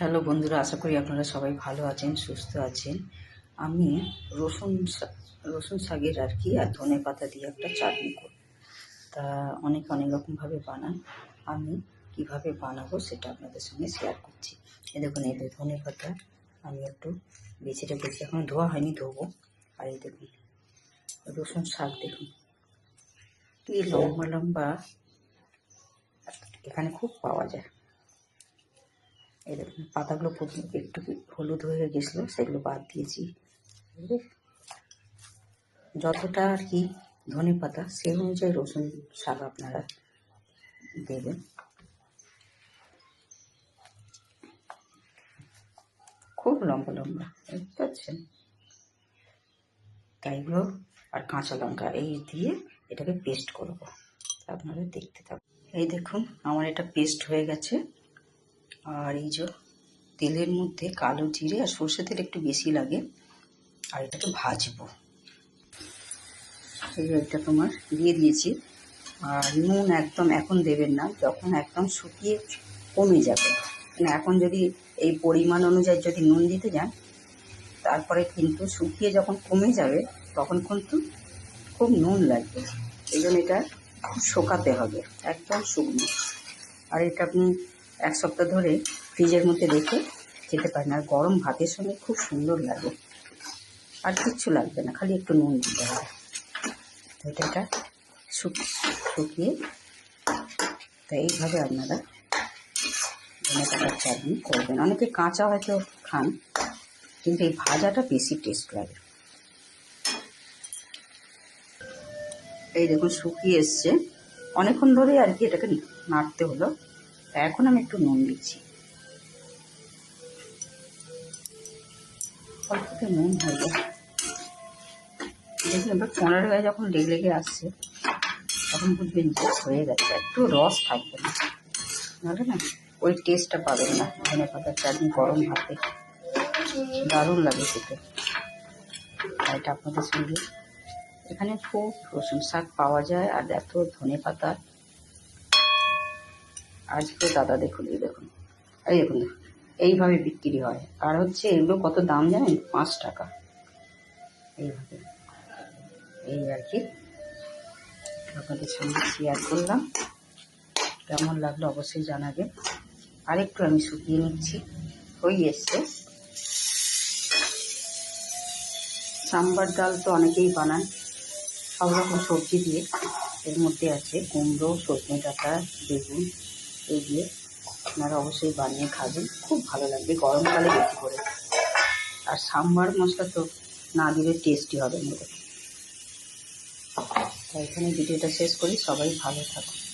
Hello বন্ধুরা, আশা করি আপনারা সবাই ভালো আছেন, সুস্থ আছেন। আমি রসুন রসুন শাকের আর কি আর ধনে পাতা দিয়ে একটা চাটনি করব তা অনেক অনেক রকমভাবে বানান। আমি কীভাবে বানাবো সেটা আপনাদের সঙ্গে শেয়ার করছি। এই দেখুন, এই ধনে পাতা, আমি একটু বেছে রেখেছি এখন ধোয়া হয়নি, ধোবো। আর এই দেখুন, রসুন শাক দেখুন, কি লম্বা লম্বা, এখানে খুব পাওয়া যায়। দেখুন পাতাগুলো প্রথমে একটু হলুদ হয়ে গেছিল, সেগুলো বাদ দিয়েছি। যতটা আর কি ধনে পাতা, সেই অনুযায়ী রসুন শাক আপনারা দেবেন। খুব লম্বা লম্বা বুঝতে পারছেন তাই এগুলো আর কাঁচা লঙ্কা এই দিয়ে এটাকে পেস্ট করব। আপনারা দেখতে থাকুন। এই দেখুন, আমার এটা পেস্ট হয়ে গেছে। আর এই যে তেলের মধ্যে কালো জিরে আর সর্ষে তেল একটু বেশি লাগে, আর এটাকে ভাজবো। এটা তোমার দিয়ে দিয়েছি। আর নুন একদম এখন দেবেন না, যখন একদম শুকিয়ে কমে যাবে। মানে এখন যদি এই পরিমাণ অনুযায়ী যদি নুন দিতে যান, তারপরে কিন্তু শুকিয়ে যখন কমে যাবে, তখন কিন্তু খুব নুন লাগবে। এই জন্য এটা খুব শোকাতে হবে, একদম শুকনো। আর এটা আপনি এক সপ্তাহ ধরে ফ্রিজের মধ্যে রেখে খেতে পারেন আর গরম ভাতের সঙ্গে খুব সুন্দর লাগে। আর কিচ্ছু লাগবে না, খালি একটু নুন দিতে হবে। তো এটা শুক- শুকিয়ে তো এইভাবে আপনারা ধনে পাতার চাটনি করবেন। অনেকে কাঁচা হয়তো খান, কিন্তু এই ভাজাটা বেশি টেস্ট লাগে। এই দেখুন শুকিয়ে এসছে। অনেকক্ষণ ধরে আর কি এটাকে নাড়তে হলো। এখন আমি একটু নুন দিচ্ছি। নুন হয়ে যায় দেখুন, এবার পনেরো গায়ে যখন লেগে লেগে আসছে, তখন বুঝবেন যে হয়ে গেছে। একটু রস থাকবে না। নাহলে না, ওই টেস্টটা পাবেন না। ধনে পাতার চাটনি, গরম ভাতে। দারুণ লাগে খেতে। এটা আপনাদের সঙ্গে। এখানে খুব রসুন শাক পাওয়া যায়, আর এত ধনে পাতা আজকে দাদা দেখুন, এই দেখুন। এই দেখুন এইভাবে বিক্রি হয়। আর হচ্ছে এগুলো কত দাম জানেন? পাঁচ টাকা। এইভাবে। এই আর কি। আপনাদের সঙ্গে শেয়ার করলাম। কেমন লাগল অবশ্যই জানাবেন। আরেকটু আমি শুকিয়ে নিচ্ছি। হয়ে এসছে। সাম্বার ডাল তো অনেকেই বানান সব রকম সবজি দিয়ে। এর মধ্যে আছে কুমড়ো, সজনে ডাঁটা, বেগুন। এই দিয়ে আপনারা অবশ্যই বানিয়ে খাবেন। খুব ভালো লাগবে গরমকালে বেশি করে। আর সাম্বার মশলা তো না দিলে টেস্টি হবে না। তাই এখানে ভিডিওটা শেষ করি, সবাই ভালো থাকুন।